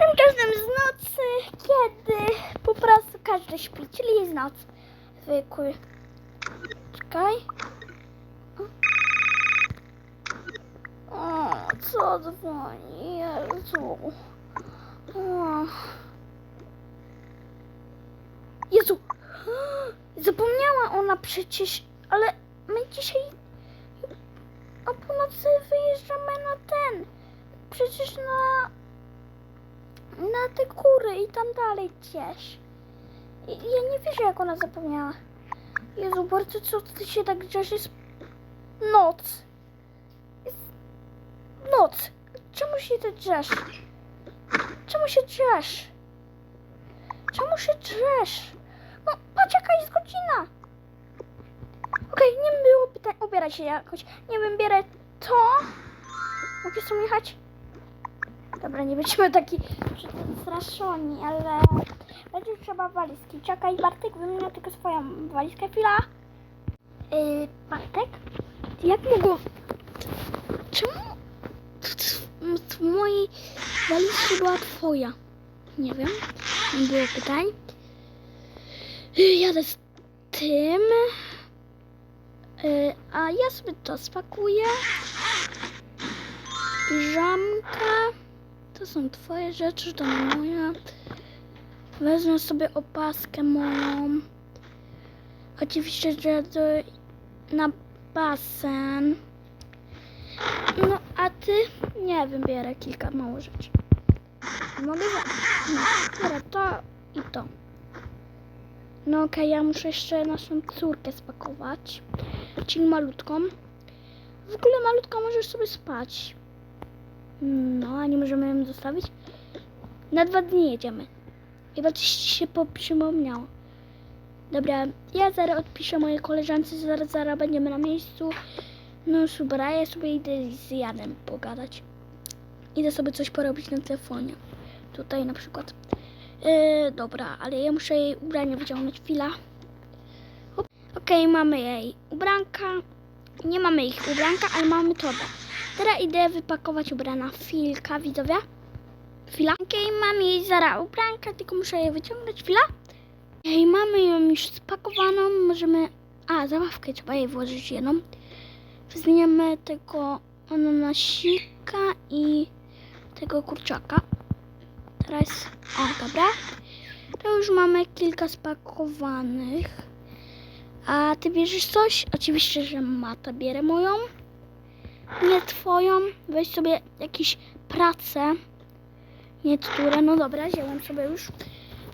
Każdym z nocy, kiedy po prostu każdy śpi, czyli jest noc. Zwykły. Czekaj. O, co dzwoni? Jezu. O. Jezu. Zapomniała ona przecież, ale my dzisiaj o północy wyjeżdżamy na ten. Przecież na na te góry i tam dalej gdzieś. I- Ja nie wierzę, jak ona zapomniała. Jezu, bardzo co ty się tak grzesz? Jest noc. Jest noc. Czemu się ty drzesz? Czemu się drzesz? Czemu się drzesz? No, patrz jaka jest godzina. Okej, nie było pytań. Ubieraj się jakoś. Nie wiem, bierę to. Mogę sobie jechać? Dobra, nie będziemy taki straszoni, ale będzie trzeba walizki. Czekaj, Bartek, wymienię tylko swoją walizkę. Chwila. Yy, Bartek? Jak mogło... Czemu w, mojej walizce była twoja? Nie wiem. Nie było pytań. Yy, jadę z tym. Yy, a ja sobie to spakuję. Piżamka. To są twoje rzeczy, to moje. Wezmę sobie opaskę moją. Oczywiście, do, na basen. No, a ty? Nie wiem, bierę kilka mało rzeczy. Mogę. No, biorę to i to. No okej, ja muszę jeszcze naszą córkę spakować. Czyli malutką. W ogóle malutka możesz sobie spać. No, a nie możemy ją zostawić? Na dwa dni jedziemy. Chyba coś się po- przypomniało. Dobra, ja zaraz odpiszę mojej koleżance, zaraz, zaraz będziemy na miejscu. No super, a ja sobie idę z Janem pogadać. Idę sobie coś porobić na telefonie. Tutaj na przykład. Yy, dobra, ale ja muszę jej ubranie wyciągnąć. Chwila. Okej, mamy jej ubranka. Nie mamy ich ubranka, ale mamy torbę. Teraz idę wypakować ubrana Filka, widzowie. Chwila. Okej, mam jej zaraz ubranka, tylko muszę je wyciągnąć. Chwila. Ej, mamy ją już spakowaną. Możemy... A, zabawkę trzeba jej włożyć jedną. Weźmiemy tego ananasika i tego kurczaka. Teraz... O, dobra. To już mamy kilka spakowanych. A ty bierzesz coś? Oczywiście, że Mata bierę moją nie twoją, weź sobie jakieś prace niektóre, no dobra, wziąłem sobie już.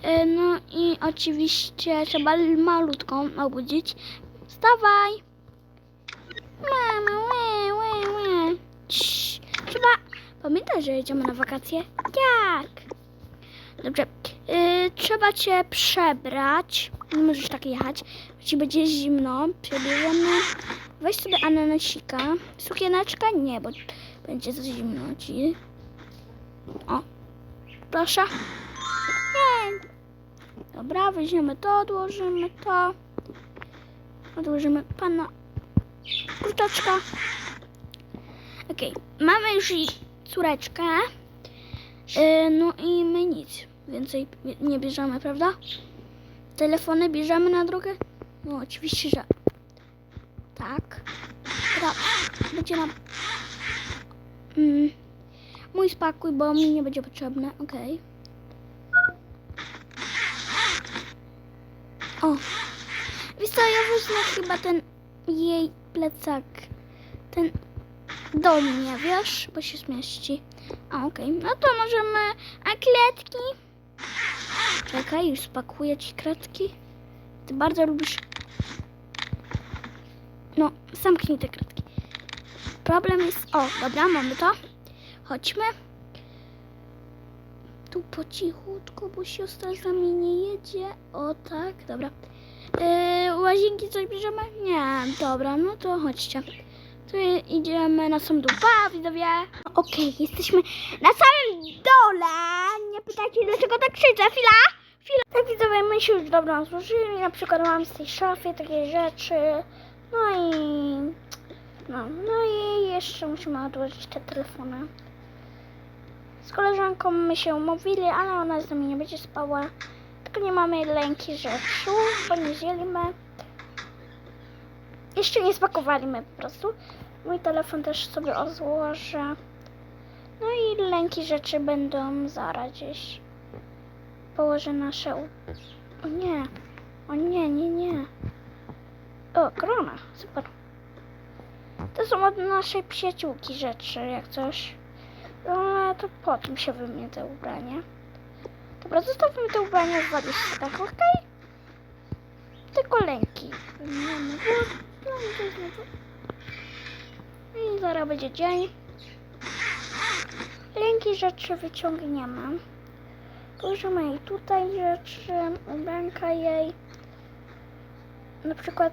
E, No i oczywiście trzeba malutką obudzić. Wstawaj! Mama, łe, łe, łe. Trzeba pamiętać, że jedziemy na wakacje. Jak? Dobrze, e, trzeba cię przebrać. Nie możesz tak jechać, ci będzie zimno. Przebierzemy. Weź sobie ananasika. Sukieneczka? Nie, bo będzie za zimno ci. O, proszę. Nie. Dobra, weźmiemy to, odłożymy to. Odłożymy pana kurczaczka. Okej, mamy już i córeczkę. Yy, no i my nic. Więcej nie bierzemy, prawda? Telefony bierzemy na drogę? No oczywiście, że tak. Dobra, będzie nam... Mm, mój spakuj, bo mi nie będzie potrzebne. Okej. O. Wiesz co, ja wezmę chyba ten jej plecak. Ten do mnie, wiesz? Bo się zmieści. A, okej. No to możemy... A kredki? Czekaj, już spakuję ci kredki. Ty bardzo lubisz no, zamknij te kratki. Problem jest... O, dobra, mamy to. Chodźmy. Tu po cichutku, bo siostra za mnie nie jedzie. O, tak, dobra. Yy, łazienki coś bierzemy? Nie, dobra, no to chodźcie. Tu idziemy na sam dół. Pa, widzowie. Okej, jesteśmy na samym dole. Nie pytajcie, dlaczego tak krzyczę. Chwila, chwila. Tak, widzowie, my się już dobrze złożyli. Na przykład mam z tej szafy takie rzeczy. No i... No, no i jeszcze musimy odłożyć te telefony. Z koleżanką my się umówili, ale ona z nami nie będzie spała. Tylko nie mamy lęki rzeczy, bo nie wzięliśmy. Jeszcze nie spakowaliśmy po prostu. Mój telefon też sobie rozłożę. No i lęki rzeczy będą zaraz gdzieś. Położę nasze... u- O nie. O nie, nie, nie. O, korona. Super. To są od naszej przyjaciółki rzeczy, jak coś. No, to po tym się wymienię te ubranie. Dobra, zostawmy te ubrania w walizkach, okej? Tylko lęki. No. I zaraz będzie dzień. Lęki rzeczy wyciągniemy. Położymy jej tutaj rzeczy, ubranka jej. Na przykład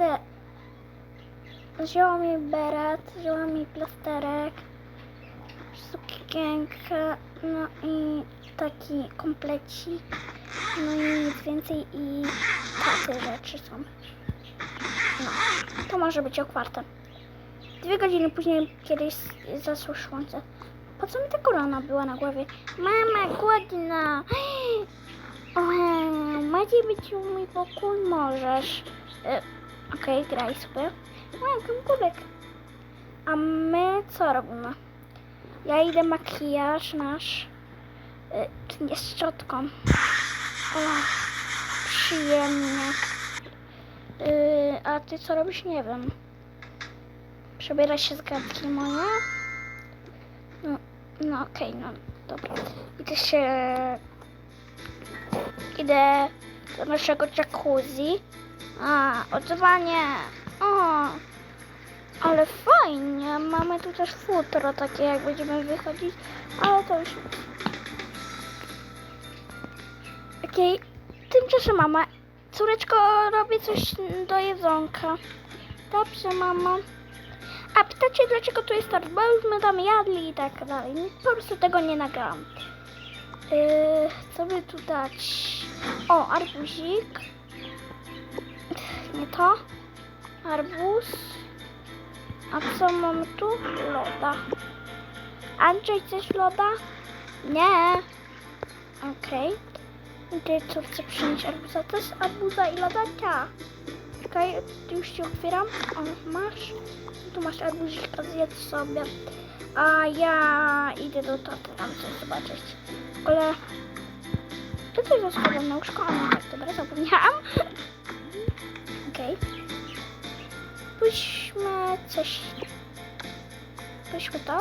te. Wzięłam jej beret, wzięłam jej plasterek, sukienkę, no i taki komplecik, no i nic więcej i takie rzeczy są. No, to może być okłarte. Dwie godziny później, kiedy s- zaszło słońce. Po co mi ta korona była na głowie? Mama, głodna! O, macie być u mój pokój? Możesz. Okej, graj sobie. Mam komórek. A my co robimy? Ja idę makijaż nasz. E, nie z szczotką. O, przyjemnie. E, a ty co robisz? Nie wiem. Przebiera się z gadki moje. No, no okej, no dobra. Idę się... Idę do naszego jacuzzi. A, odzywanie. O, ale fajnie. Mamy tu też futro takie, jak będziemy wychodzić. Ale to już... Okej. Tymczasem mama. Córeczko, robię coś do jedzonka. Dobrze, mama. A pytacie, dlaczego tu jest tort? Bo już my tam jadli i tak dalej. Po prostu tego nie nagrałam. Yy, co by tu dać? O, arbuzik. Nie to. Arbuz. A co mamy tu? Loda. Andrzej, chcesz loda? Nie. Okej. Okay. Ty co chcę przynieść arbuza? To jest arbuza i loda? Tak. Okay. już ci otwieram. O, masz. Tu masz arbuzika, zjedz sobie. A ja idę do taty tam coś zobaczyć. Ale... To coś zostawiam na łóżko? A no tak, dobra, zapomniałam. Okej. Pójdźmy coś... Pójdźmy to.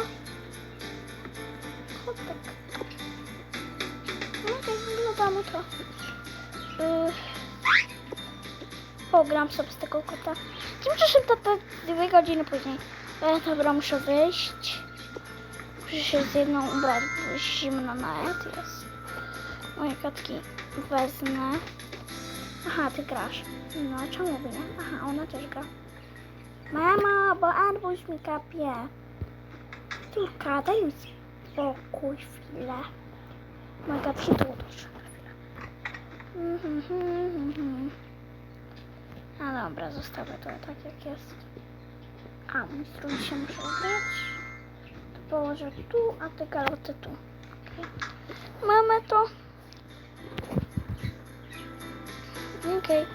Kotek. No tak, wyglądamy to. Yy... Pogram sobie z tego kota. Tymczasem tata dwie godziny później. E, dobra, muszę wyjść. Muszę się z jedną ubrać, bo zimno nawet jest. Moje kotki wezmę. Aha, ty grasz. No, czemu by nie? Aha, ona też gra. Mama, bo arbuz mi kapie. Tylko daj mi spokój chwilę. Na chwilę. Mhm, mhm, mhm. A dobra, zostawię to tak jak jest. A, mój strój się muszę ubrać. To położę tu, a te galoty tu. Okay. Mamy to. Okej.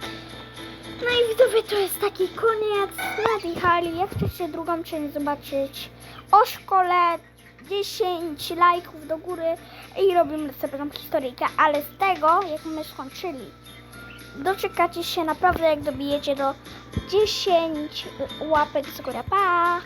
No i widzowie, to jest taki koniec nadjechali. Jak chcecie drugą część zobaczyć o szkole, 10 lajków do góry i robimy sobie tą historyjkę, ale z tego, jak my skończyli, doczekacie się naprawdę, jak dobijecie do 10 łapek z góry. Pa!